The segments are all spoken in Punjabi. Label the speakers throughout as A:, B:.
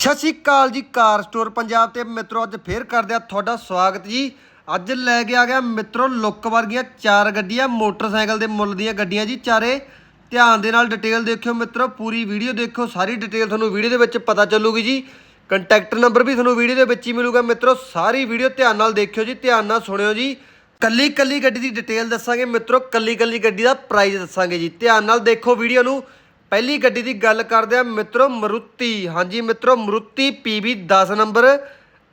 A: ਸਤਿ ਸ਼੍ਰੀ ਅਕਾਲ ਜੀ, ਕਾਰ ਸਟੋਰ ਪੰਜਾਬ ਤੇ ਮਿੱਤਰੋ, ਅੱਜ ਫੇਰ ਕਰਦੇ ਆ ਤੁਹਾਡਾ ਸਵਾਗਤ ਜੀ। ਅੱਜ ਲੈ ਕੇ ਆ ਗਿਆ ਮਿੱਤਰੋ, ਲੁੱਕ ਵਰਗੀਆਂ ਚਾਰ ਗੱਡੀਆਂ, ਮੋਟਰਸਾਈਕਲ ਦੇ ਮੁੱਲ ਦੀਆਂ ਗੱਡੀਆਂ ਜੀ। ਚਾਰੇ, ਧਿਆਨ ਦੇ ਨਾਲ ਡਿਟੇਲ ਦੇਖਿਓ ਮਿੱਤਰੋ, ਪੂਰੀ ਵੀਡੀਓ ਦੇਖਿਓ, ਸਾਰੀ ਡਿਟੇਲ ਤੁਹਾਨੂੰ ਵੀਡੀਓ ਦੇ ਵਿੱਚ ਪਤਾ ਚੱਲੂਗੀ ਜੀ। ਕੰਟੈਕਟ ਨੰਬਰ ਵੀ ਤੁਹਾਨੂੰ ਵੀਡੀਓ ਦੇ ਵਿੱਚ ਹੀ ਮਿਲੂਗਾ ਮਿੱਤਰੋ, ਸਾਰੀ ਵੀਡੀਓ ਧਿਆਨ ਨਾਲ ਦੇਖਿਓ ਜੀ, ਧਿਆਨ ਨਾਲ ਸੁਣਿਓ ਜੀ। ਕੱਲੀ ਕੱਲੀ ਗੱਡੀ ਦੀ ਡਿਟੇਲ ਦੱਸਾਂਗੇ ਮਿੱਤਰੋ ਕੱਲੀ ਕੱਲੀ ਗੱਡੀ ਦਾ ਪ੍ਰਾਈਸ ਦੱਸਾਂਗੇ ਜੀ। ਧਿਆਨ ਨਾਲ ਦੇਖੋ ਵੀਡੀਓ ਨੂੰ ਪਹਿਲੀ ਗੱਡੀ ਦੀ ਗੱਲ ਕਰਦੇ ਆ ਮਿੱਤਰੋ ਮਰੂਤੀ। ਹਾਂਜੀ ਮਿੱਤਰੋ, Maruti PV 10 number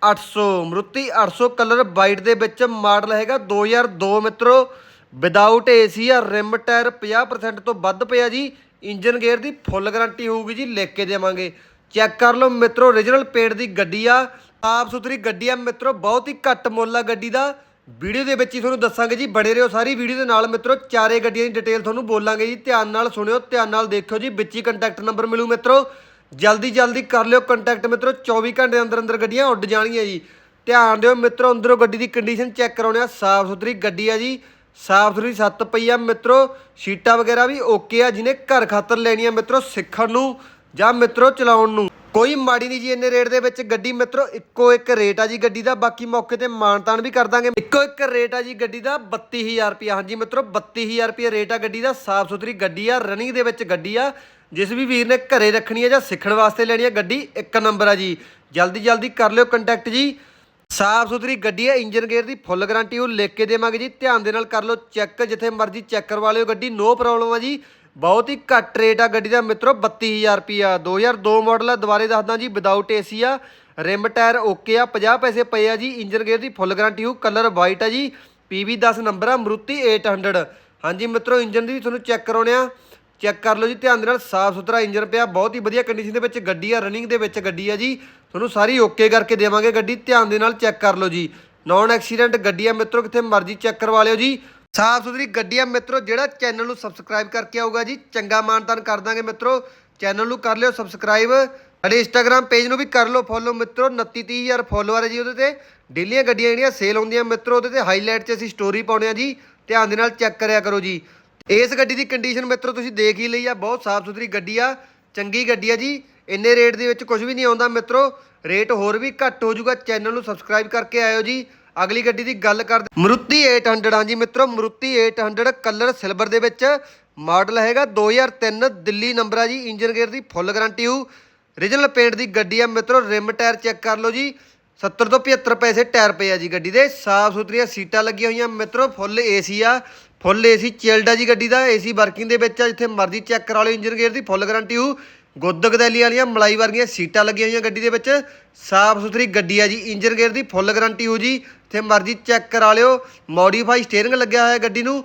A: 800 Maruti 800 colour white ਦੇ ਵਿੱਚ ਮਾਡਲ ਹੈਗਾ 2002 ਮਿੱਤਰੋ। ਵਿਦਆਊਟ ਏਸੀ ਆ, ਰਿਮ ਟਾਇਰ 50% ਤੋਂ ਵੱਧ ਪਿਆ ਜੀ। ਇੰਜਨ ਗੇਅਰ ਦੀ ਫੁੱਲ ਗਾਰੰਟੀ ਹੋਊਗੀ ਜੀ, ਲਿਖ ਕੇ ਦੇਵਾਂਗੇ। ਚੈੱਕ ਕਰ ਲਓ ਮਿੱਤਰੋ origignal ਪੇੜ ਦੀ ਗੱਡੀ ਆ। ਸਾਫ਼ ਸੁਥਰੀ ਗੱਡੀ ਆ ਮਿੱਤਰੋ, ਬਹੁਤ ਹੀ ਘੱਟ ਮੁੱਲ ਆ ਗੱਡੀ ਦਾ। ਵੀਡੀਓ ਦੇ ਵਿੱਚ ਹੀ ਤੁਹਾਨੂੰ ਦੱਸਾਂਗੇ ਜੀ ਬੜੇ ਰਹੋ ਸਾਰੀ ਵੀਡੀਓ ਦੇ ਨਾਲ ਮਿੱਤਰੋ, ਚਾਰੇ ਗੱਡੀਆਂ ਦੀ ਡਿਟੇਲ ਤੁਹਾਨੂੰ ਬੋਲਾਂਗੇ ਜੀ। ਧਿਆਨ ਨਾਲ ਸੁਣਿਓ, ਧਿਆਨ ਨਾਲ ਦੇਖਿਓ ਜੀ, ਵਿੱਚ ਹੀ ਕੰਟੈਕਟ ਨੰਬਰ ਮਿਲੂ ਮਿੱਤਰੋ। ਜਲਦੀ ਜਲਦੀ ਕਰ ਲਿਓ ਕੰਟੈਕਟ ਮਿੱਤਰੋ 24 ਘੰਟੇ ਦੇ ਅੰਦਰ ਅੰਦਰ ਗੱਡੀਆਂ ਉੱਡ ਜਾਣਗੀਆਂ ਜੀ। ਧਿਆਨ ਦਿਓ ਮਿੱਤਰੋ, ਅੰਦਰੋਂ ਗੱਡੀ ਦੀ ਕੰਡੀਸ਼ਨ ਚੈੱਕ ਕਰਾਉਣੇ ਆ, ਸਾਫ਼ ਸੁਥਰੀ ਗੱਡੀ ਆ ਜੀ। ਸਾਫ਼ ਸੁਥਰੀ ਸੱਤ ਪਈ ਆ ਮਿੱਤਰੋ, ਸ਼ੀਟਾਂ ਵਗੈਰਾ ਵੀ ਓਕੇ ਆ, ਜਿਹਨੇ ਘਰ ਖਾਤਰ ਲੈਣੀ ਆ ਮਿੱਤਰੋ ਸਿੱਖਣ ਨੂੰ ਜਾਂ ਮਿੱਤਰੋ ਚਲਾਉਣ ਨੂੰ। ਕੋਈ ਮਾੜੀ ਨਹੀਂ ਜੀ, ਇੰਨੇ ਰੇਟ ਦੇ ਵਿੱਚ ਗੱਡੀ ਮਿੱਤਰੋ, ਇੱਕੋ ਇੱਕ ਰੇਟ ਆ ਜੀ ਗੱਡੀ ਦਾ, ਬਾਕੀ ਮੌਕੇ ਤੇ ਮਾਨਤਾਨ ਵੀ ਕਰ ਦਾਂਗੇ। ਇੱਕੋ ਇੱਕ ਰੇਟ ਆ ਜੀ ਗੱਡੀ ਦਾ 32000 ਰੁਪਿਆ ਹਾਂਜੀ ਮਿੱਤਰੋ 32000 ਰੁਪਿਆ ਰੇਟ ਆ ਗੱਡੀ ਦਾ, ਸਾਫ਼ ਸੁਥਰੀ ਗੱਡੀ ਆ ਰਨਿੰਗ ਦੇ ਵਿੱਚ ਗੱਡੀ ਆ। ਜਿਸ ਵੀ ਵੀਰ ਨੇ ਘਰੇ ਰੱਖਣੀ ਆ ਜਾਂ ਸਿੱਖਣ ਵਾਸਤੇ ਲੈਣੀ ਆ ਗੱਡੀ, ਇੱਕ ਨੰਬਰ ਆ ਜੀ। ਜਲਦੀ ਜਲਦੀ ਕਰ ਲਿਓ ਕੰਟੈਕਟ ਜੀ। ਸਾਫ਼ ਸੁਥਰੀ ਗੱਡੀ ਹੈ ਇੰਜਨ ਗੇਅਰ ਦੀ ਫੁੱਲ ਗਾਰੰਟੀ ਉਹ ਲਿਖ ਕੇ ਦੇਵਾਂਗੇ ਜੀ। ਧਿਆਨ ਦੇ ਨਾਲ ਕਰ ਲਓ ਚੈੱਕ ਜਿੱਥੇ ਮਰਜ਼ੀ ਚੈੱਕ ਕਰਵਾ ਲਿਓ ਗੱਡੀ ਨੋ ਪ੍ਰੋਬਲਮ ਆ ਜੀ। ਬਹੁਤ ਹੀ ਘੱਟ ਰੇਟ ਆ ਗੱਡੀ ਦਾ ਮਿੱਤਰੋ 32000 ਰੁਪਿਆ 2002 ਮਾਡਲ ਆ, ਦੁਬਾਰੇ ਦੱਸਦਾ ਜੀ ਵਿਦਆਊਟ ਏਸੀ ਆ। ਰਿਮ ਟਾਇਰ ਓਕੇ ਆ 50 ਪੈਸੇ ਪਏ ਆ ਜੀ ਇੰਜਨ ਗੇਅਰ ਦੀ ਫੁੱਲ ਗਾਰੰਟੀ ਉਹ ਕਲਰ ਵਾਈਟ ਆ ਜੀ PV 10 ਨੰਬਰ ਆ, ਮਰੂਤੀ 800 ਹਾਂਜੀ ਮਿੱਤਰੋ ਇੰਜਨ ਦੀ ਵੀ ਤੁਹਾਨੂੰ ਚੈੱਕ ਕਰਾਉਣੇ ਆ। ਚੈੱਕ ਕਰ ਲਓ ਜੀ, ਧਿਆਨ ਦੇ ਨਾਲ ਸਾਫ਼ ਸੁਥਰਾ ਇੰਜਨ ਪਿਆ, ਬਹੁਤ ਹੀ ਵਧੀਆ ਕੰਡੀਸ਼ਨ ਦੇ ਵਿੱਚ ਗੱਡੀ ਆ ਰਨਿੰਗ ਦੇ ਵਿੱਚ ਗੱਡੀ ਆ ਜੀ। ਤੁਹਾਨੂੰ ਸਾਰੀ ਓਕੇ ਕਰਕੇ ਦੇਵਾਂਗੇ ਗੱਡੀ, ਧਿਆਨ ਦੇ ਨਾਲ ਚੈੱਕ ਕਰ ਲਓ ਜੀ। ਨੌਨ ਐਕਸੀਡੈਂਟ ਗੱਡੀ ਆ ਮਿੱਤਰੋ, ਕਿੱਥੇ ਮਰਜ਼ੀ ਚੈੱਕ ਕਰਵਾ ਲਿਓ ਜੀ। ਸਾਫ਼ ਸੁਥਰੀ ਗੱਡੀ ਆ ਮਿੱਤਰੋ, ਜਿਹੜਾ ਚੈਨਲ ਨੂੰ ਸਬਸਕ੍ਰਾਈਬ ਕਰਕੇ ਆਊਗਾ ਜੀ, ਚੰਗਾ ਮਾਨਤਾਨ ਕਰ ਦਾਂਗੇ ਮਿੱਤਰੋ। ਚੈਨਲ ਨੂੰ ਕਰ ਲਿਓ ਸਬਸਕ੍ਰਾਈਬ ਸਾਡੇ ਇੰਸਟਾਗ੍ਰam ਪੇਜ ਨੂੰ ਵੀ ਕਰ ਲਓ ਫੋਲੋ ਮਿੱਤਰੋ 29 30000 ਫੋਲੋਅਰ ਹੈ ਜੀ ਉਹਦੇ ਤੇ। ਡੇਲੀਆਂ ਗੱਡੀਆਂ ਜਿਹੜੀਆਂ ਸੇਲ ਹੁੰਦੀਆਂ ਮਿੱਤਰੋ, ਉਹਦੇ ਤੇ ਹਾਈਲਾਈਟ 'ਚ ਅਸੀਂ ਸਟੋਰੀ ਪਾਉਣੇ ਆ ਜੀ, ਧਿਆਨ ਦੇ ਨਾਲ ਚੈੱਕ ਕਰਿਆ ਕਰੋ ਜੀ। ਇਸ ਗੱਡੀ ਦੀ ਕੰਡੀਸ਼ਨ ਮਿੱਤਰੋ, ਤੁਸੀਂ ਦੇਖ ਹੀ ਲਈ ਆ, ਬਹੁਤ ਸਾਫ਼ ਸੁਥਰੀ ਗੱਡੀ ਆ, ਚੰਗੀ ਗੱਡੀ ਆ ਜੀ। ਇੰਨੇ ਰੇਟ ਦੇ ਵਿੱਚ ਕੁਝ ਵੀ ਨਹੀਂ ਆਉਂਦਾ ਮਿੱਤਰੋ। ਰੇਟ ਹੋਰ ਵੀ ਘੱਟ ਹੋ ਜਾਊਗਾ ਚੈਨਲ ਨੂੰ ਸਬਸਕ੍ਰਾਈਬ ਕਰਕੇ ਆਇਓ ਜੀ। ਅਗਲੀ ਗੱਡੀ ਦੀ ਗੱਲ ਕਰਦੇ ਮਰੂਤੀ 800 ਹਾਂਜੀ ਮਿੱਤਰੋ, ਮਰੂਤੀ 800 ਕਲਰ ਸਿਲਵਰ ਦੇ ਵਿੱਚ ਮਾਡਲ ਹੈਗਾ 2003 ਦਿੱਲੀ ਨੰਬਰ ਆ ਜੀ ਇੰਜਨ ਗੇਅਰ ਦੀ ਫੁੱਲ ਗਾਰੰਟੀ ਹੋ। ਰੀਜਨਲ ਪੇਂਟ ਦੀ ਗੱਡੀ ਆ ਮਿੱਤਰੋ ਰਿਮ ਟਾਇਰ ਚੈੱਕ ਕਰ ਲਓ ਜੀ। 70 ਤੋਂ 75 ਪੈਸੇ ਟਾਇਰ ਪਏ ਆ ਜੀ ਗੱਡੀ ਦੇ। ਸਾਫ਼ ਸੁਥਰੀਆਂ ਸੀਟਾਂ ਲੱਗੀਆਂ ਹੋਈਆਂ ਮਿੱਤਰੋ ਫੁੱਲ ਏਸੀ ਆ। ਫੁੱਲ ਏਸੀ ਚਿਲਡ ਆ ਜੀ ਗੱਡੀ ਦਾ। ਏਸੀ ਵਰਕਿੰਗ ਦੇ ਵਿੱਚ ਆ, ਜਿੱਥੇ ਮਰਜ਼ੀ ਚੈੱਕ ਕਰਾ ਲਓ ਇੰਜਨ ਗੇਅਰ ਦੀ ਫੁੱਲ ਗਾਰੰਟੀ ਹੋ। ਗੁੱਦ ਗਦੈਲੀ ਵਾਲੀਆਂ ਮਲਾਈ ਵਰਗੀਆਂ ਸੀਟਾਂ ਲੱਗੀਆਂ ਹੋਈਆਂ ਗੱਡੀ ਦੇ ਵਿੱਚ। ਸਾਫ਼ ਸੁਥਰੀ ਗੱਡੀ ਆ ਜੀ, ਇੰਜਨ ਗੇਅਰ ਦੀ ਫੁੱਲ ਗਾਰੰਟੀ ਹੋ ਜੀ। ਇੱਥੇ ਮਰਜ਼ੀ ਚੈੱਕ ਕਰਾ ਲਿਓ ਮੋਡੀਫਾਈ ਸਟੀਅਰਿੰਗ ਲੱਗਿਆ ਹੋਇਆ ਗੱਡੀ ਨੂੰ।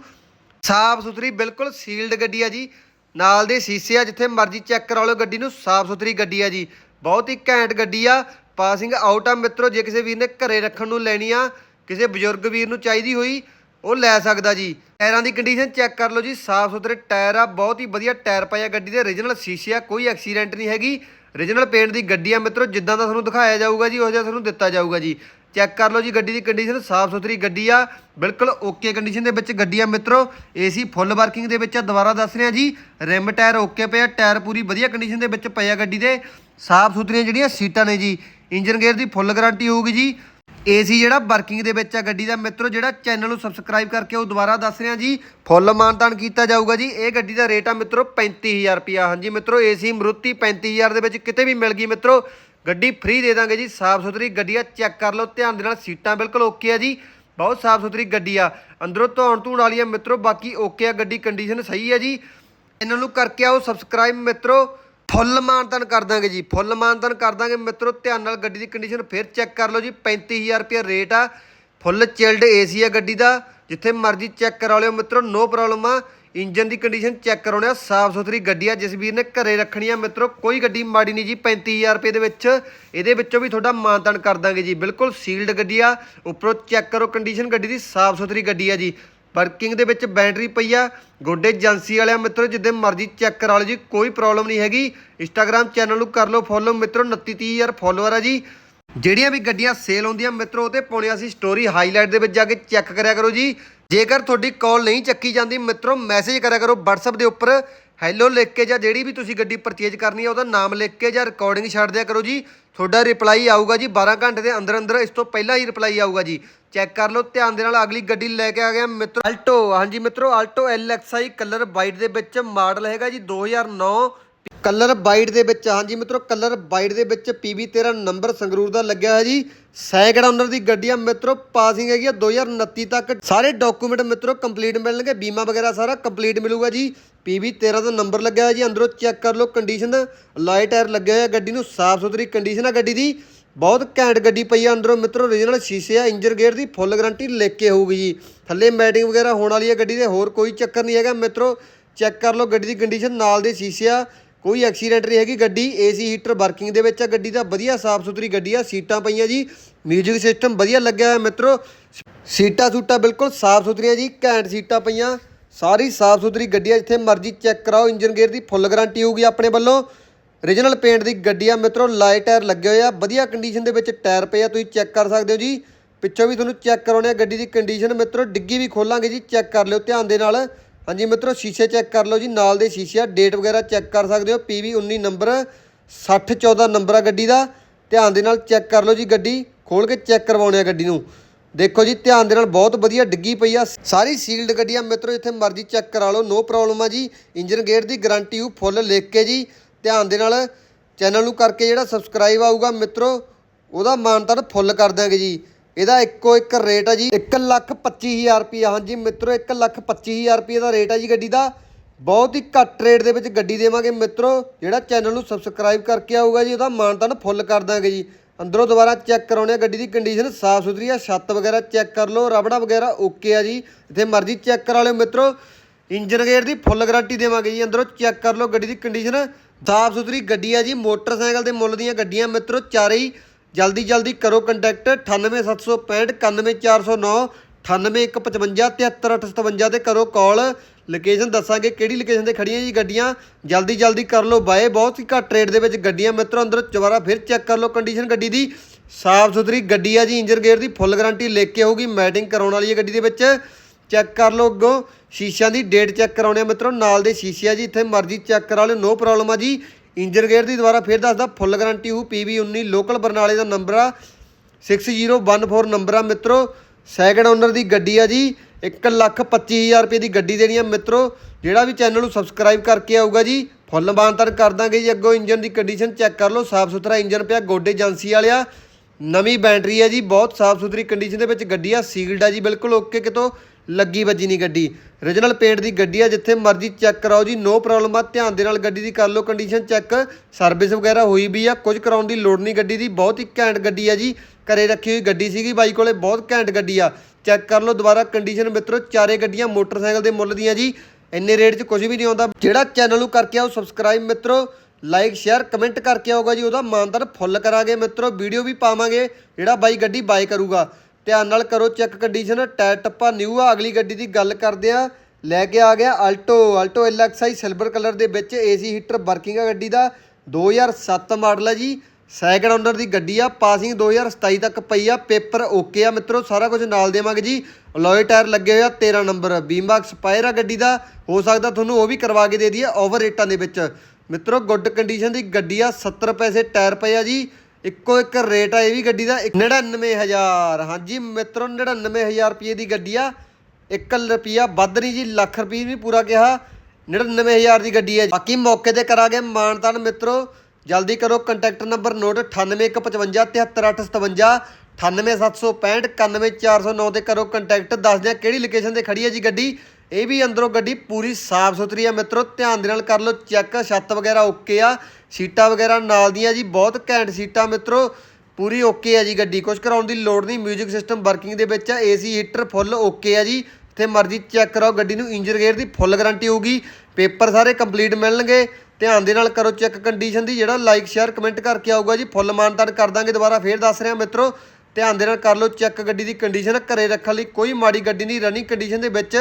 A: ਸਾਫ਼ ਸੁਥਰੀ, ਬਿਲਕੁਲ ਸੀਲਡ ਗੱਡੀ ਆ ਜੀ। ਨਾਲ ਦੇ ਸ਼ੀਸ਼ੇ ਆ, ਜਿੱਥੇ ਮਰਜ਼ੀ ਚੈੱਕ ਕਰਾ ਲਿਓ ਗੱਡੀ ਨੂੰ, ਸਾਫ਼ ਸੁਥਰੀ ਗੱਡੀ ਆ ਜੀ। ਬਹੁਤ ਹੀ ਘੈਂਟ ਗੱਡੀ ਆ। ਪਾਸਿੰਗ ਆਊਟ ਆ ਮਿੱਤਰੋ, ਜੇ ਕਿਸੇ ਵੀਰ ਨੇ ਘਰੇ ਰੱਖਣ ਨੂੰ ਲੈਣੀ ਆ, ਕਿਸੇ ਬਜ਼ੁਰਗ ਵੀਰ ਨੂੰ ਚਾਹੀਦੀ ਹੋਈ ਉਹ ਲੈ ਸਕਦਾ ਜੀ। ਟਾਇਰਾਂ ਦੀ ਕੰਡੀਸ਼ਨ ਚੈੱਕ ਕਰ ਲਓ ਜੀ। ਸਾਫ਼ ਸੁਥਰੇ ਟਾਇਰ ਆ, ਬਹੁਤ ਹੀ ਵਧੀਆ ਟਾਇਰ ਪਏ ਆ ਗੱਡੀ ਦੇ। origignal ਸ਼ੀਸ਼ੇ ਆ, ਕੋਈ ਐਕਸੀਡੈਂਟ ਨਹੀਂ ਹੈਗੀ। origignal ਪੇਂਟ ਦੀ ਗੱਡੀ ਆ ਮਿੱਤਰੋ, ਜਿੱਦਾਂ ਦਾ ਤੁਹਾਨੂੰ ਦਿਖਾਇਆ ਜਾਊਗਾ ਜੀ, ਉਹ ਜਿਹਾ ਤੁਹਾਨੂੰ ਦਿੱਤਾ ਜਾਊਗਾ ਜੀ। ਚੈੱਕ ਕਰ ਲਓ ਜੀ ਗੱਡੀ ਦੀ ਕੰਡੀਸ਼ਨ ਸਾਫ਼ ਸੁਥਰੀ ਗੱਡੀ ਆ। ਬਿਲਕੁਲ ਓਕੇ ਕੰਡੀਸ਼ਨ ਦੇ ਵਿੱਚ ਗੱਡੀ ਆ ਮਿੱਤਰੋ। ਏਸੀ ਫੁੱਲ ਵਰਕਿੰਗ ਦੇ ਵਿੱਚ ਆ, ਦੁਬਾਰਾ ਦੱਸ ਰਿਹਾ ਜੀ। ਰਿਮ ਟਾਇਰ ਓਕੇ ਪਏ ਆ ਟਾਇਰ ਪੂਰੀ ਵਧੀਆ ਕੰਡੀਸ਼ਨ ਦੇ ਵਿੱਚ ਪਏ ਆ ਗੱਡੀ ਦੇ। ਸਾਫ਼ ਸੁਥਰੀਆਂ ਜਿਹੜੀਆਂ ਸੀਟਾਂ ਨੇ ਜੀ। ਇੰਜਨ ਗੇਅਰ ਦੀ ਫੁੱਲ ਗਾਰੰਟੀ ਹੋਊਗੀ ਜੀ। ਏਸੀ ਜਿਹੜਾ ਵਰਕਿੰਗ ਦੇ ਵਿੱਚ ਆ ਗੱਡੀ ਦਾ, ਮਿੱਤਰੋ, ਜਿਹੜਾ ਚੈਨਲ ਨੂੰ ਸਬਸਕ੍ਰਾਈਬ ਕਰਕੇ ਉਹ ਦੁਬਾਰਾ ਦੱਸ ਰਿਹਾ ਜੀ, ਫੁੱਲ ਮਾਨਤਾਨ ਕੀਤਾ ਜਾਊਗਾ ਜੀ। ਇਹ ਗੱਡੀ ਦਾ ਰੇਟ ਆ ਮਿੱਤਰੋ 35000 ਰੁਪਿਆ ਹਾਂਜੀ ਮਿੱਤਰੋ, ਏਸੀ ਮਰੂਤੀ 35000 ਦੇ ਵਿੱਚ ਕਿਤੇ ਵੀ ਮਿਲ ਗਈ ਮਿੱਤਰੋ। ਗੱਡੀ ਫ੍ਰੀ ਦੇ ਦਾਂਗੇ ਜੀ ਸਾਫ਼ ਸੁਥਰੀ ਗੱਡੀ ਆ ਚੈੱਕ ਕਰ ਲਓ, ਧਿਆਨ ਦੇ ਨਾਲ ਸੀਟਾਂ ਬਿਲਕੁਲ ਓਕੇ ਆ ਜੀ। ਬਹੁਤ ਸਾਫ਼ ਸੁਥਰੀ ਗੱਡੀ ਆ। ਅੰਦਰੋਂ ਧੌਣ ਧੂਣ ਵਾਲੀ ਆ ਮਿੱਤਰੋ, ਬਾਕੀ ਓਕੇ ਆ, ਗੱਡੀ ਕੰਡੀਸ਼ਨ ਸਹੀ ਆ ਜੀ। ਇਹਨਾਂ ਨੂੰ ਕਰਕੇ ਆਓ ਸਬਸਕ੍ਰਾਈਬ ਮਿੱਤਰੋ। ਫੁੱਲ ਮਾਨਤਨ ਕਰ ਦਾਂਗੇ ਜੀ, ਫੁੱਲ ਮਾਨਤਨ ਕਰ ਦਾਂਗੇ। ਮਿੱਤਰੋ, ਧਿਆਨ ਨਾਲ ਗੱਡੀ ਦੀ ਕੰਡੀਸ਼ਨ ਫਿਰ ਚੈੱਕ ਕਰ ਲਓ ਜੀ। 35000 ਰੁਪਏ ਰੇਟ ਆ। ਫੁੱਲ ਚਿਲਡ ਏਸੀ ਆ ਗੱਡੀ ਦਾ। ਜਿੱਥੇ ਮਰਜ਼ੀ ਚੈੱਕ ਕਰਾ ਲਿਓ ਮਿੱਤਰੋ ਨੋ ਪ੍ਰੋਬਲਮ ਆ। ਇੰਜਨ ਦੀ ਕੰਡੀਸ਼ਨ ਚੈੱਕ ਕਰਾਉਣੇ ਆ। ਸਾਫ਼ ਸੁਥਰੀ ਗੱਡੀ ਆ, ਜਿਸ ਵੀਰ ਨੇ ਘਰੇ ਰੱਖਣੀ ਆ ਮਿੱਤਰੋ। ਕੋਈ ਗੱਡੀ ਮਾੜੀ ਨਹੀਂ ਜੀ 35000 ਰੁਪਏ ਦੇ ਵਿੱਚ। ਇਹਦੇ ਵਿੱਚੋਂ ਵੀ ਤੁਹਾਡਾ ਮਾਨਤਨ ਕਰ ਦਾਂਗੇ ਜੀ। ਬਿਲਕੁਲ ਸੀਲਡ ਗੱਡੀ ਆ। ਉੱਪਰੋਂ ਚੈੱਕ ਕਰੋ ਕੰਡੀਸ਼ਨ ਗੱਡੀ ਦੀ, ਸਾਫ਼ ਸੁਥਰੀ ਗੱਡੀ ਆ ਜੀ। ਵਰਕਿੰਗ ਦੇ ਵਿੱਚ ਬੈਟਰੀ ਪਈ ਆ। ਗੋਡੇ ਏਜੰਸੀ ਵਾਲਿਆਂ ਮਿੱਤਰੋ, ਜਿੱਦੇ ਮਰਜ਼ੀ ਚੈੱਕ ਕਰਾ ਲਓ ਜੀ, ਕੋਈ ਪ੍ਰੋਬਲਮ ਨਹੀਂ ਹੈਗੀ। ਇੰਸਟਾਗ੍ਰam ਚੈਨਲ ਨੂੰ ਕਰ ਲਓ ਫੋਲੋ ਮਿੱਤਰੋ 29 30000 ਫੋਲੋਅਰ ਆ ਜੀ। ਜਿਹੜੀਆਂ ਵੀ ਗੱਡੀਆਂ ਸੇਲ ਹੁੰਦੀਆਂ ਮਿੱਤਰੋ ਉਹਤੇ ਪਾਉਣੇ ਅਸੀਂ ਸਟੋਰੀ ਹਾਈਲਾਈਟ ਦੇ ਵਿੱਚ ਜਾ ਕੇ ਚੈੱਕ ਕਰਿਆ ਕਰੋ ਜੀ। ਜੇਕਰ ਤੁਹਾਡੀ ਕਾਲ ਨਹੀਂ ਚੱਕੀ ਜਾਂਦੀ ਮਿੱਤਰੋ ਮੈਸੇਜ ਕਰਿਆ ਕਰੋ WhatsApp ਦੇ ਉੱਪਰ। ਹੈਲੋ ਲਿਖ ਕੇ ਜਾਂ ਜਿਹੜੀ ਵੀ ਤੁਸੀਂ ਗੱਡੀ ਪਰਚੇਜ ਕਰਨੀ ਹੈ ਉਹਦਾ ਨਾਮ ਲਿਖ ਕੇ ਜਾਂ ਰਿਕਾਰਡਿੰਗ ਛੱਡ ਦਿਆ ਕਰੋ ਜੀ। ਤੁਹਾਡਾ ਰਿਪਲਾਈ ਆਊਗਾ ਜੀ 12 ਘੰਟੇ ਦੇ ਅੰਦਰ ਅੰਦਰ, ਇਸ ਤੋਂ ਪਹਿਲਾਂ ਹੀ ਰਿਪਲਾਈ ਆਊਗਾ ਜੀ। ਚੈੱਕ ਕਰ ਲਓ, ਧਿਆਨ ਦੇ ਨਾਲ ਅਗਲੀ ਗੱਡੀ ਲੈ ਕੇ ਆ ਗਿਆ ਮਿੱਤਰੋ ਆਲਟੋ ਹਾਂਜੀ ਮਿੱਤਰੋ ਆਲਟੋ LXI ਕਲਰ ਵਾਈਟ ਦੇ ਵਿੱਚ ਮਾਡਲ ਹੈਗਾ ਜੀ 2009 ਕਲਰ ਬਾਈਟ ਦੇ ਵਿੱਚ, ਹਾਂਜੀ ਮਿੱਤਰੋ, ਕਲਰ ਬਾਈਟ ਦੇ ਵਿੱਚ PB13 ਨੰਬਰ ਸੰਗਰੂਰ ਦਾ ਲੱਗਿਆ ਹੈ ਜੀ। ਸੈਕਿੰਡ ਓਨਰ ਦੀ ਗੱਡੀ ਆ ਮਿੱਤਰੋ ਪਾਸਿੰਗ ਹੈਗੀ ਆ 2029 ਤੱਕ। ਸਾਰੇ ਡਾਕੂਮੈਂਟ ਮਿੱਤਰੋ ਕੰਪਲੀਟ ਮਿਲਣਗੇ, ਬੀਮਾ ਵਗੈਰਾ ਸਾਰਾ ਕੰਪਲੀਟ ਮਿਲੂਗਾ ਜੀ। PB13 ਦਾ ਨੰਬਰ ਲੱਗਿਆ ਹੈ ਜੀ, ਅੰਦਰੋਂ ਚੈੱਕ ਕਰ ਲਓ ਕੰਡੀਸ਼ਨ ਲਾਈਟ ਟਾਇਰ ਲੱਗਿਆ ਹੋਇਆ ਗੱਡੀ ਨੂੰ, ਸਾਫ਼ ਸੁਥਰੀ ਕੰਡੀਸ਼ਨ ਆ ਗੱਡੀ ਦੀ। ਬਹੁਤ ਘੈਂਟ ਗੱਡੀ ਪਈ ਆ ਅੰਦਰੋਂ ਮਿੱਤਰੋ ਓਰੀਜਨਲ ਸ਼ੀਸ਼ੇ ਆ ਇੰਜਨ ਗੇਅਰ ਦੀ ਫੁੱਲ ਗਾਰੰਟੀ ਲੈ ਕੇ ਹੋਊਗੀ ਜੀ। ਥੱਲੇ ਮੈਟਿੰਗ ਵਗੈਰਾ ਹੋਣ ਵਾਲੀ ਹੈ ਗੱਡੀ ਦੇ, ਹੋਰ ਕੋਈ ਚੱਕਰ ਨਹੀਂ ਹੈਗਾ ਮਿੱਤਰੋ। ਚੈੱਕ ਕਰ ਲਓ ਗੱਡੀ ਦੀ ਕੰਡੀਸ਼ਨ ਨਾਲ ਦੇ ਸ਼ੀਸ਼ੇ ਆ। ਕੋਈ ਐਕਸੀਡੈਂਟ ਨਹੀਂ ਹੈਗੀ, ਗੱਡੀ ਏਸੀ ਹੀਟਰ ਵਰਕਿੰਗ ਦੇ ਵਿੱਚ ਆ, ਗੱਡੀ ਦਾ ਵਧੀਆ ਸਾਫ਼ ਸੁਥਰੀ ਗੱਡੀ ਆ, ਸੀਟਾਂ ਪਈਆਂ ਜੀ 뮤직 ਸਿਸਟਮ ਵਧੀਆ ਲੱਗਿਆ ਹੋਇਆ ਮਿੱਤਰੋ। ਸੀਟਾਂ ਸੂਟਾਂ ਬਿਲਕੁਲ ਸਾਫ਼ ਸੁਥਰੀਆਂ ਜੀ, ਘੈਂਟ ਸੀਟਾਂ ਪਈਆਂ, ਸਾਰੀ ਸਾਫ਼ ਸੁਥਰੀ ਗੱਡੀ ਆ, ਜਿੱਥੇ ਮਰਜ਼ੀ ਚੈੱਕ ਕਰਾਓ ਇੰਜਨ ਗੇਅਰ ਦੀ ਫੁੱਲ ਗਾਰੰਟੀ ਹੋਊਗੀ ਆਪਣੇ ਵੱਲੋਂ। ਓਰੀਜਨਲ ਪੇਂਟ ਦੀ ਗੱਡੀ ਆ ਮਿੱਤਰੋ ਲਾਈਟ ਟਾਇਰ ਲੱਗੇ ਹੋਏ ਆ, ਵਧੀਆ ਕੰਡੀਸ਼ਨ ਦੇ ਵਿੱਚ ਟਾਇਰ ਪਏ ਆ, ਤੁਸੀਂ ਚੈੱਕ ਕਰ ਸਕਦੇ ਹੋ ਜੀ। ਪਿੱਛੋਂ ਵੀ ਤੁਹਾਨੂੰ ਚੈੱਕ ਕਰਾਉਣੇ ਆ ਗੱਡੀ ਦੀ ਕੰਡੀਸ਼ਨ ਮਿੱਤਰੋ, ਡਿੱਗੀ ਵੀ ਖੋਲਾਂਗੇ ਜੀ ਚੈੱਕ ਕਰ ਲਿਓ, ਧਿਆਨ ਦੇ ਨਾਲ। ਹਾਂਜੀ ਮਿੱਤਰੋ, ਸ਼ੀਸ਼ੇ ਚੈੱਕ ਕਰ ਲਓ ਜੀ, ਨਾਲ ਦੇ ਸ਼ੀਸ਼ੇ ਆ ਡੇਟ ਵਗੈਰਾ ਚੈੱਕ ਕਰ ਸਕਦੇ ਹੋ PV 19 ਨੰਬਰ 6014 ਨੰਬਰ ਆ ਗੱਡੀ ਦਾ। ਧਿਆਨ ਦੇ ਨਾਲ ਚੈੱਕ ਕਰ ਲਓ ਜੀ ਗੱਡੀ ਖੋਲ ਕੇ ਚੈੱਕ ਕਰਵਾਉਣੇ ਆ ਗੱਡੀ ਨੂੰ। ਦੇਖੋ ਜੀ, ਧਿਆਨ ਦੇ ਨਾਲ ਬਹੁਤ ਵਧੀਆ ਡਿੱਗੀ ਪਈ ਆ, ਸਾਰੀ ਸੀਲਡ ਗੱਡੀ ਆ, ਮਿੱਤਰੋ ਇੱਥੇ ਮਰਜ਼ੀ ਚੈੱਕ ਕਰਾ ਲਓ ਨੋ ਪ੍ਰੋਬਲਮ ਆ ਜੀ। ਇੰਜਨ ਗੇਟ ਦੀ ਗਾਰੰਟੀ ਉਹ ਫੁੱਲ ਲਿਖ ਕੇ ਜੀ। ਧਿਆਨ ਦੇ ਨਾਲ ਚੈਨਲ ਨੂੰ ਕਰਕੇ ਜਿਹੜਾ ਸਬਸਕ੍ਰਾਈਬ ਆਊਗਾ ਮਿੱਤਰੋ, ਉਹਦਾ ਮਾਨਤਾਨ ਫੁੱਲ ਕਰ ਦਾਂਗੇ ਜੀ। ਇਹਦਾ ਇੱਕੋ ਇੱਕ ਰੇਟ ਆ ਜੀ 125000 ਰੁਪਏ ਹਾਂਜੀ ਮਿੱਤਰੋ 125000 ਰੁਪਏ ਦਾ ਰੇਟ ਆ ਜੀ ਗੱਡੀ ਦਾ। ਬਹੁਤ ਹੀ ਘੱਟ ਰੇਟ ਦੇ ਵਿੱਚ ਗੱਡੀ ਦੇਵਾਂਗੇ ਮਿੱਤਰੋ। ਜਿਹੜਾ ਚੈਨਲ ਨੂੰ ਸਬਸਕ੍ਰਾਈਬ ਕਰਕੇ ਆਊਗਾ ਜੀ, ਉਹਦਾ ਮਾਨਤਾਨ ਫੁੱਲ ਕਰ ਦਾਂਗੇ ਜੀ। ਅੰਦਰੋਂ ਦੁਬਾਰਾ ਚੈੱਕ ਕਰਾਉਣੇ ਆ ਗੱਡੀ ਦੀ ਕੰਡੀਸ਼ਨ ਸਾਫ਼ ਸੁਥਰੀ ਆ, ਛੱਤ ਵਗੈਰਾ ਚੈੱਕ ਕਰ ਲਓ, ਰਬੜਾ ਵਗੈਰਾ ਓਕੇ ਆ ਜੀ। ਜਿੱਥੇ ਮਰਜ਼ੀ ਚੈੱਕ ਕਰਾ ਲਿਓ ਮਿੱਤਰੋ। ਇੰਜਨ ਗੇਅਰ ਦੀ ਫੁੱਲ ਗਾਰੰਟੀ ਦੇਵਾਂਗੇ ਜੀ, ਅੰਦਰੋਂ ਚੈੱਕ ਕਰ ਲਓ ਗੱਡੀ ਦੀ ਕੰਡੀਸ਼ਨ ਸਾਫ਼ ਸੁਥਰੀ ਗੱਡੀ ਆ ਜੀ, ਮੋਟਰਸਾਈਕਲ ਦੇ ਮੁੱਲ ਦੀਆਂ ਗੱਡੀਆਂ ਮਿੱਤਰੋ, ਚਾਰੇ ਹੀ ਜਲਦੀ ਜਲਦੀ ਕਰੋ ਕੰਟੈਕਟ 98765 91409 9815 73857 ਤੇ ਕਰੋ ਕਾਲ। ਲੋਕੇਸ਼ਨ ਦੱਸਾਂਗੇ ਕਿਹੜੀ ਲੋਕੇਸ਼ਨ ਤੇ ਖੜੀਆਂ ਜੀ ਗੱਡੀਆਂ। ਜਲਦੀ ਜਲਦੀ ਕਰ ਲਓ ਬਾਏ ਬਹੁਤ ਹੀ ਘੱਟ ਰੇਟ ਦੇ ਵਿੱਚ ਗੱਡੀਆਂ। ਮਿੱਤਰੋ, ਅੰਦਰ ਦੁਬਾਰਾ ਫਿਰ ਚੈੱਕ ਕਰ ਲਓ ਕੰਡੀਸ਼ਨ ਗੱਡੀ ਦੀ। ਸਾਫ਼ ਸੁਥਰੀ ਗੱਡੀ ਆ ਜੀ ਇੰਜਨ ਗੇਅਰ ਦੀ ਫੁੱਲ ਗਾਰੰਟੀ ਲੈ ਕੇ ਆਊਗੀ ਮੈਟਿੰਗ ਕਰਾਉਣ ਵਾਲੀ ਹੈ ਗੱਡੀ ਦੇ ਵਿੱਚ। ਚੈੱਕ ਕਰ ਲਓ ਅੱਗੋਂ, ਸ਼ੀਸ਼ਿਆਂ ਦੀ ਡੇਟ ਚੈੱਕ ਕਰਾਉਣੇ ਆ ਮਿੱਤਰੋ, ਨਾਲ ਦੇ ਸ਼ੀਸ਼ੇ ਆ ਜੀ, ਇੱਥੇ ਮਰਜ਼ੀ ਚੈੱਕ ਕਰਾ ਲਿਓ ਨੋ ਪ੍ਰੋਬਲਮ ਆ ਜੀ। ਇੰਜਨ ਗੇਅਰ ਦੀ ਦੁਬਾਰਾ ਫਿਰ ਦੱਸਦਾ, ਫੁੱਲ ਗਾਰੰਟੀ ਹੋਊ PV19 ਲੋਕਲ ਬਰਨਾਲੇ ਦਾ ਨੰਬਰ ਆ 6014 ਨੰਬਰ ਆ ਮਿੱਤਰੋ। ਸੈਕਿੰਡ ਓਨਰ ਦੀ ਗੱਡੀ ਆ ਜੀ 125000 ਰੁਪਏ ਦੀ ਗੱਡੀ ਦੇਣੀ ਆ ਮਿੱਤਰੋ। ਜਿਹੜਾ ਵੀ ਚੈਨਲ ਨੂੰ ਸਬਸਕ੍ਰਾਈਬ ਕਰਕੇ ਆਊਗਾ ਜੀ, ਫੁੱਲ ਮਾਨਤਨ ਕਰ ਦਾਂਗੇ ਜੀ ਅੱਗੋਂ ਇੰਜਨ ਦੀ ਕੰਡੀਸ਼ਨ ਚੈੱਕ ਕਰ ਲਓ, ਸਾਫ਼ ਸੁਥਰਾ ਇੰਜਨ ਪਿਆ, ਗੋਡੇ ਏਜੰਸੀ ਵਾਲਿਆ ਨਵੀਂ ਬੈਟਰੀ ਹੈ ਜੀ, ਬਹੁਤ ਸਾਫ਼ ਸੁਥਰੀ ਕੰਡੀਸ਼ਨ ਦੇ ਵਿੱਚ ਗੱਡੀ ਆ ਸੀਲਡ ਆ ਜੀ, ਬਿਲਕੁਲ ਓਕੇ ਕਿਤੋਂ। ਲੱਗੀ ਵੱਜੀ ਨਹੀਂ ਗੱਡੀ। ਰੀਜਨਲ ਪੇਂਟ ਦੀ ਗੱਡੀ ਆ, ਜਿੱਥੇ ਮਰਜ਼ੀ ਚੈੱਕ ਕਰਾਓ ਜੀ ਨੋ ਪ੍ਰੋਬਲਮ ਆ। ਧਿਆਨ ਦੇ ਨਾਲ ਗੱਡੀ ਦੀ ਕਰ ਲਓ ਕੰਡੀਸ਼ਨ ਚੈੱਕ ਸਰਵਿਸ ਵਗੈਰਾ ਹੋਈ ਵੀ ਆ, ਕੁਝ ਕਰਾਉਣ ਦੀ ਲੋੜ ਨਹੀਂ ਗੱਡੀ ਦੀ। ਬਹੁਤ ਹੀ ਘੈਂਟ ਗੱਡੀ ਆ ਜੀ। ਘਰੇ ਰੱਖੀ ਹੋਈ ਗੱਡੀ ਸੀਗੀ ਬਾਈ ਕੋਲੇ, ਬਹੁਤ ਘੈਂਟ ਗੱਡੀ ਆ। ਚੈੱਕ ਕਰ ਲਓ ਦੁਬਾਰਾ ਕੰਡੀਸ਼ਨ ਮਿੱਤਰੋ, ਚਾਰੇ ਗੱਡੀਆਂ ਮੋਟਰਸਾਈਕਲ ਦੇ ਮੁੱਲ ਦੀਆਂ ਜੀ। ਇੰਨੇ ਰੇਟ 'ਚ ਕੁਝ ਵੀ ਨਹੀਂ ਆਉਂਦਾ। ਜਿਹੜਾ ਚੈਨਲ ਨੂੰ ਕਰਕੇ ਆਓ ਸਬਸਕ੍ਰਾਈਬ ਮਿੱਤਰੋ ਲਾਈਕ ਸ਼ੇਅਰ ਕਮੈਂਟ ਕਰਕੇ ਆਊਗਾ ਜੀ। ਉਹਦਾ ਮਾਨਦਾਰ ਫੁੱਲ ਕਰਾਂਗੇ ਮਿੱਤਰੋ। ਵੀਡੀਓ ਵੀ ਪਾਵਾਂਗੇ, ਜਿਹੜਾ ਬਾਈ ਗੱਡੀ ਬਾਈ ਕਰੂਗਾ। ਧਿਆਨ ਨਾਲ ਕਰੋ ਚੈੱਕ ਕੰਡੀਸ਼ਨ ਟਾਇਰ ਟੱਪਾ ਨਿਊ ਆ, ਅਗਲੀ ਗੱਡੀ ਦੀ ਗੱਲ ਕਰਦੇ ਆ। ਲੈ ਕੇ ਆ ਗਿਆ Alto Alto LXI silver colour ਦੇ ਵਿੱਚ ਏਸੀ ਹੀਟਰ ਵਰਕਿੰਗ ਆ ਗੱਡੀ ਦਾ। 2007 ਮਾਡਲ ਆ ਜੀ। ਸੈਕਿੰਡ ਓਨਰ ਦੀ ਗੱਡੀ ਆ ਪਾਸਿੰਗ 2027 ਤੱਕ ਪਈ ਆ। ਪੇਪਰ ਓਕੇ ਆ ਮਿੱਤਰੋ, ਸਾਰਾ ਕੁਝ ਨਾਲ ਦੇਵਾਂਗੇ ਜੀ। ਅਲੋਏ ਟਾਇਰ ਲੱਗੇ ਹੋਏ ਆ 13 ਨੰਬਰ ਬੀਮਾ ਐਕਸਪਾਇਰ ਆ ਗੱਡੀ ਦਾ। ਹੋ ਸਕਦਾ ਤੁਹਾਨੂੰ ਉਹ ਵੀ ਕਰਵਾ ਕੇ ਦੇ ਦਈਏ ਓਵਰ ਰੇਟਾਂ ਦੇ ਵਿੱਚ। ਮਿੱਤਰੋ ਗੁੱਡ ਕੰਡੀਸ਼ਨ ਦੀ ਗੱਡੀ ਆ 70 ਪੈਸੇ ਟਾਇਰ ਪਏ ਆ ਜੀ। ਇੱਕੋ ਇੱਕ ਰੇਟ ਆ, ਇਹ ਵੀ ਗੱਡੀ ਦਾ 99000 ਹਾਂਜੀ, ਮਿੱਤਰੋ 99000 ਰੁਪਏ ਦੀ ਗੱਡੀ ਆ। 1 ਰੁਪਿਆ ਵੱਧ ਨਹੀਂ ਜੀ, ਲੱਖ ਰੁਪਏ ਵੀ ਪੂਰਾ ਕਿਹਾ। 99000 ਦੀ ਗੱਡੀ ਹੈ ਬਾਕੀ ਮੌਕੇ ਤੇ ਕਰਾਂਗੇ ਮਾਨਤਾਨ, ਮਿੱਤਰੋ। ਜਲਦੀ ਕਰੋ ਕੰਟੈਕਟ ਨੰਬਰ ਨੋਟ 9815573857 98765 91409 ਤੇ ਕਰੋ ਕੰਟੈਕਟ। ਦੱਸ ਦਿਆਂ ਕਿਹੜੀ ਲੋਕੇਸ਼ਨ ਤੇ ਖੜੀ ਹੈ ਜੀ ਗੱਡੀ। ਇਹ ਵੀ ਅੰਦਰੋਂ ਗੱਡੀ ਪੂਰੀ ਸਾਫ਼ ਸੁਥਰੀ ਆ, ਮਿੱਤਰੋ। ਧਿਆਨ ਦੇ ਨਾਲ ਕਰ ਲਓ ਚੈੱਕ, ਛੱਤ ਵਗੈਰਾ ਓਕੇ ਆ। ਸੀਟਾਂ ਵਗੈਰਾ ਨਾਲ ਦੀਆਂ ਜੀ, ਬਹੁਤ ਘੈਂਟ ਸੀਟਾਂ ਮਿੱਤਰੋ। ਪੂਰੀ ਓਕੇ ਹੈ ਜੀ ਗੱਡੀ ਕੁਝ ਕਰਾਉਣ ਦੀ ਲੋੜ ਨਹੀਂ। 뮤직 ਸਿਸਟਮ ਵਰਕਿੰਗ ਦੇ ਵਿੱਚ ਆ ਏਸੀ ਹੀਟਰ ਫੁੱਲ ਓਕੇ ਆ ਜੀ। ਇੱਥੇ ਮਰਜ਼ੀ ਚੈੱਕ ਕਰਾਓ, ਗੱਡੀ ਨੂੰ ਇੰਜਨ ਗੇਅਰ ਦੀ ਫੁੱਲ ਗਾਰੰਟੀ ਹੋਊਗੀ। ਪੇਪਰ ਸਾਰੇ ਕੰਪਲੀਟ ਮਿਲਣਗੇ। ਧਿਆਨ ਦੇ ਨਾਲ ਕਰੋ ਚੈੱਕ ਕੰਡੀਸ਼ਨ ਦੀ, ਜਿਹੜਾ ਲਾਈਕ ਸ਼ੇਅਰ ਕਮੈਂਟ ਕਰਕੇ ਆਊਗਾ ਜੀ। ਫੁੱਲ ਮਾਨਤਾਨ ਕਰ ਦਾਂਗੇ ਦੁਬਾਰਾ, ਫੇਰ ਦੱਸ ਰਿਹਾ ਮਿੱਤਰੋ। ਧਿਆਨ ਦੇ ਨਾਲ ਕਰ ਲਓ ਚੈੱਕ ਗੱਡੀ ਦੀ ਕੰਡੀਸ਼ਨ ਘਰੇ ਰੱਖਣ ਲਈ। ਕੋਈ ਮਾੜੀ ਗੱਡੀ ਨਹੀਂ ਰਨਿੰਗ ਕੰਡੀਸ਼ਨ ਦੇ ਵਿੱਚ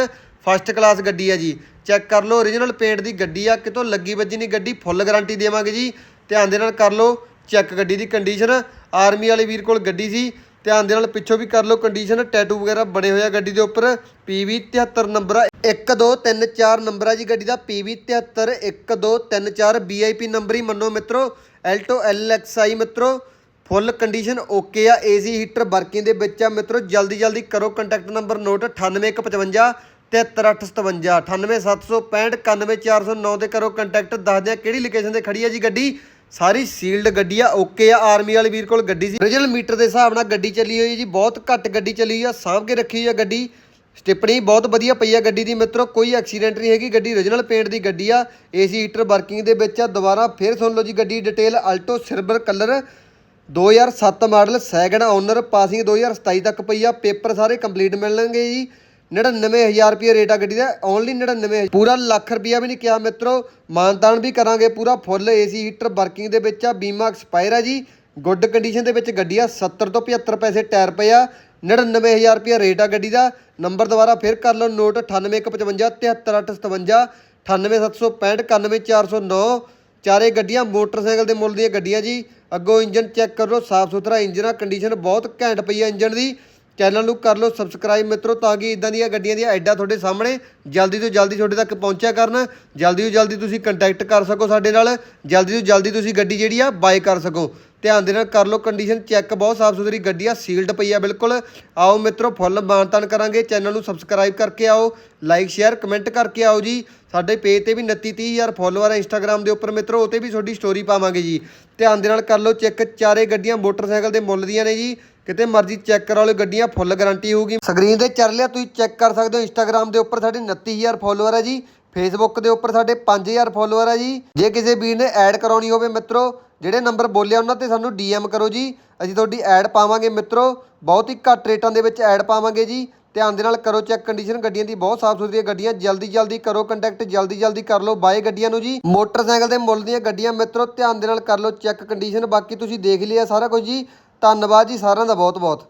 A: ਫਸਟ ਕਲਾਸ ਗੱਡੀ ਹੈ ਜੀ। ਚੈੱਕ ਕਰ ਲਓ origignal ਪੇਂਟ ਦੀ ਗੱਡੀ ਆ, ਕਿਤੋਂ ਲੱਗੀ ਵੱਜੀ ਨਹੀਂ ਗੱਡੀ ਫੁੱਲ ਗਾਰੰਟੀ ਦੇਵਾਂਗੇ ਜੀ। ਧਿਆਨ ਦੇ ਨਾਲ ਕਰ ਲਓ, ਚੈੱਕ ਗੱਡੀ ਦੀ ਕੰਡੀਸ਼ਨ ਆਰਮੀ ਵਾਲੇ ਵੀਰ ਕੋਲ ਗੱਡੀ ਸੀ। ਧਿਆਨ ਦੇ ਨਾਲ ਪਿੱਛੋਂ ਵੀ ਕਰ ਲਓ ਕੰਡੀਸ਼ਨ ਟੈਟੂ ਵਗੈਰਾ ਬਣੇ ਹੋਏ ਆ ਗੱਡੀ ਦੇ ਉੱਪਰ। PV 73 ਨੰਬਰ ਆ 1234 ਨੰਬਰ ਆ ਜੀ ਗੱਡੀ ਦਾ। PV 73 1234 VIP ਨੰਬਰ ਹੀ ਮੰਨੋ ਮਿੱਤਰੋ। ਐਲਟੋ LXI ਮਿੱਤਰੋ। ਫੁੱਲ ਕੰਡੀਸ਼ਨ ਓਕੇ ਆ ਏਸੀ ਹੀਟਰ ਵਰਕਿੰਗ ਦੇ ਵਿੱਚ ਆ ਮਿੱਤਰੋ। ਜਲਦੀ ਜਲਦੀ ਕਰੋ ਕੰਟੈਕਟ ਨੰਬਰ ਨੋਟ 98155 73857 98765 91409 ਤੇ ਕਰੋ ਕੰਟੈਕਟ ਦੱਸਦੇ ਆ ਕਿਹੜੀ ਲੋਕੇਸ਼ਨ ਤੇ ਖੜੀ ਆ ਜੀ ਗੱਡੀ? ਸਾਰੀ ਸੀਲਡ ਗੱਡੀ ਆ ਓਕੇ ਆ ਆਰਮੀ ਵਾਲੇ ਵੀਰ ਕੋਲ ਗੱਡੀ ਸੀ। ਰੀਜਨਲ ਮੀਟਰ ਦੇ ਹਿਸਾਬ ਨਾਲ ਗੱਡੀ ਚੱਲੀ ਹੋਈ ਜੀ, ਬਹੁਤ ਘੱਟ ਗੱਡੀ ਚੱਲੀ ਆ, ਸਾਂਭ ਕੇ ਰੱਖੀ ਹੋਈ ਆ ਗੱਡੀ। ਸਟਿਪਣੀ ਬਹੁਤ ਵਧੀਆ ਪਈ ਆ ਗੱਡੀ ਦੀ, ਮਿੱਤਰੋ, ਕੋਈ ਐਕਸੀਡੈਂਟ ਨਹੀਂ ਹੈਗੀ, ਗੱਡੀ ਰੀਜਨਲ ਪੇਂਟ ਦੀ ਗੱਡੀ ਆ ਏਸੀ ਹੀਟਰ ਵਰਕਿੰਗ ਦੇ ਵਿੱਚ ਆ, ਦੁਬਾਰਾ ਫੇਰ ਸੁਣ ਲਓ ਜੀ ਗੱਡੀ detail Alto silver colour 2007 model second owner passing 2027 ਤੱਕ ਪਈ ਆ ਪੇਪਰ ਸਾਰੇ ਕੰਪਲੀਟ ਮਿਲਣਗੇ ਜੀ। 99000 ਰੁਪਏ ਰੇਟ ਆ ਗੱਡੀ ਦਾ ਓਨਲੀ 99 ਪੂਰਾ ਲੱਖ ਰੁਪਿਆ ਵੀ ਨਹੀਂ ਕਿਹਾ, ਮਿੱਤਰੋ, ਮਾਨਤਾਨ ਵੀ ਕਰਾਂਗੇ ਪੂਰਾ, ਫੁੱਲ ਏਸੀ ਹੀਟਰ ਵਰਕਿੰਗ ਦੇ ਵਿੱਚ ਆ, ਬੀਮਾ ਐਕਸਪਾਇਰ ਆ ਜੀ। ਗੁੱਡ ਕੰਡੀਸ਼ਨ ਦੇ ਵਿੱਚ ਗੱਡੀ ਆ 70 ਤੋਂ 75 ਪੈਸੇ ਟਾਇਰ ਪਏ ਆ 99000 ਰੁਪਏ ਰੇਟ ਆ ਗੱਡੀ ਦਾ। ਨੰਬਰ ਦੁਬਾਰਾ ਫਿਰ ਕਰ ਲਓ, ਨੋਟ 9855 73857 98765 91409 ਚਾਰੇ ਗੱਡੀਆਂ, ਮੋਟਰਸਾਈਕਲ ਦੇ ਮੁੱਲ ਦੀਆਂ ਗੱਡੀਆਂ ਜੀ। ਅੱਗੋਂ ਇੰਜਨ ਚੈੱਕ ਕਰੋ, ਸਾਫ਼ ਸੁਥਰਾ ਇੰਜਨ ਆ ਕੰਡੀਸ਼ਨ ਬਹੁਤ ਘੈਂਟ ਪਈ ਆ ਇੰਜਨ ਦੀ। ਚੈਨਲ ਨੂੰ ਕਰ ਲਓ ਸਬਸਕ੍ਰਾਈਬ ਮਿੱਤਰੋ, ਤਾਂ ਕਿ ਇਦਾਂ ਦੀਆਂ ਗੱਡੀਆਂ ਦੀਆਂ ਐਡਾਂ ਤੁਹਾਡੇ ਸਾਹਮਣੇ ਜਲਦੀ ਤੋਂ ਜਲਦੀ ਤੁਹਾਡੇ ਤੱਕ ਪਹੁੰਚਿਆ ਕਰਨ। ਜਲਦੀ ਤੋਂ ਜਲਦੀ ਤੁਸੀਂ ਕੰਟੈਕਟ ਕਰ ਸਕੋ ਸਾਡੇ ਨਾਲ। ਜਲਦੀ ਤੋਂ ਜਲਦੀ ਤੁਸੀਂ ਗੱਡੀ ਜਿਹੜੀ ਆ ਬਾਏ ਕਰ ਸਕੋ। ਧਿਆਨ ਦੇ ਨਾਲ ਕਰ ਲਓ ਕੰਡੀਸ਼ਨ ਚੈੱਕ ਬਹੁਤ ਸਾਫ਼ ਸੁਥਰੀ ਗੱਡੀ ਆ ਸੀਲਡ ਪਈ ਆ ਬਿਲਕੁਲ। ਆਓ ਮਿੱਤਰੋ ਫੁੱਲ ਮਾਨਤਾਨ ਕਰਾਂਗੇ। ਚੈਨਲ ਨੂੰ ਸਬਸਕ੍ਰਾਈਬ ਕਰਕੇ ਆਓ ਲਾਈਕ ਸ਼ੇਅਰ ਕਮੈਂਟ ਕਰਕੇ ਆਓ ਜੀ। ਸਾਡੇ ਪੇਜ ਤੇ ਵੀ 29 30000 ਫੋਲੋਅਰ ਆ ਇੰਸਟਾਗ੍ਰam ਦੇ ਉੱਪਰ ਮਿੱਤਰੋ 'ਤੇ ਵੀ ਤੁਹਾਡੀ ਸਟੋਰੀ ਪਾਵਾਂਗੇ ਜੀ। ਧਿਆਨ ਦੇ ਨਾਲ ਕਰ ਲਓ ਚੈੱਕ ਚਾਰੇ ਗੱਡੀਆਂ ਮੋਟਰਸਾਈਕਲ ਦੇ ਮੁੱਲ ਦੀਆਂ ਨੇ ਜੀ। ਕਿਤੇ ਮਰਜ਼ੀ ਚੈੱਕ ਕਰਾ ਲਓ ਗੱਡੀਆਂ ਫੁੱਲ ਗਾਰੰਟੀ ਹੋਊਗੀ। ਸਕਰੀਨ ਤੇ ਚੱਲ ਲਿਆ ਤੁਸੀਂ ਚੈੱਕ ਕਰ ਸਕਦੇ ਹੋ ਇੰਸਟਾਗ੍ਰam ਦੇ ਉੱਪਰ ਸਾਡੇ 29000 ਫੋਲੋਅਰ ਹੈ ਜੀ। ਫੇਸਬੁੱਕ ਦੇ ਉੱਪਰ ਸਾਡੇ 5000 ਫੋਲੋਅਰ ਹੈ ਜੀ। ਜੇ ਕਿਸੇ ਵੀਰ ਨੇ ਐਡ ਕਰਾਉਣੀ ਹੋਵੇ ਮਿੱਤਰੋ, ਜਿਹੜੇ ਨੰਬਰ ਬੋਲਿਆ ਉਹਨਾਂ ਤੇ ਸਾਨੂੰ ਡੀਐਮ ਕਰੋ ਜੀ। ਅਸੀਂ ਤੁਹਾਡੀ ਐਡ ਪਾਵਾਂਗੇ ਮਿੱਤਰੋ, ਬਹੁਤ ਹੀ ਘੱਟ ਰੇਟਾਂ ਦੇ ਵਿੱਚ ਐਡ ਪਾਵਾਂਗੇ ਜੀ। ਧਿਆਨ ਦੇ ਨਾਲ ਕਰੋ ਚੈੱਕ, ਕੰਡੀਸ਼ਨ ਗੱਡੀਆਂ ਦੀ ਬਹੁਤ ਸਾਫ਼ ਸੁਥਰੀਆਂ ਗੱਡੀਆਂ ਜਲਦੀ ਜਲਦੀ ਕਰੋ ਕੰਟੈਕਟ, ਜਲਦੀ ਜਲਦੀ ਕਰ ਲਓ ਬਾਏ ਗੱਡੀਆਂ ਨੂੰ ਜੀ। ਮੋਟਰਸਾਈਕਲ ਦੇ ਮੁੱਲ ਦੀਆਂ ਗੱਡੀਆਂ ਮਿੱਤਰੋ, ਧਿਆਨ ਦੇ ਨਾਲ ਕਰ ਲਓ ਚੈੱਕ, ਕੰਡੀਸ਼ਨ ਬਾਕੀ ਤੁਸੀਂ ਦੇਖ ਲਿਆ ਸਾਰਾ ਕੁਝ ਜੀ। ਧੰਨਵਾਦ ਜੀ ਸਾਰਿਆਂ ਦਾ ਬਹੁਤ ਬਹੁਤ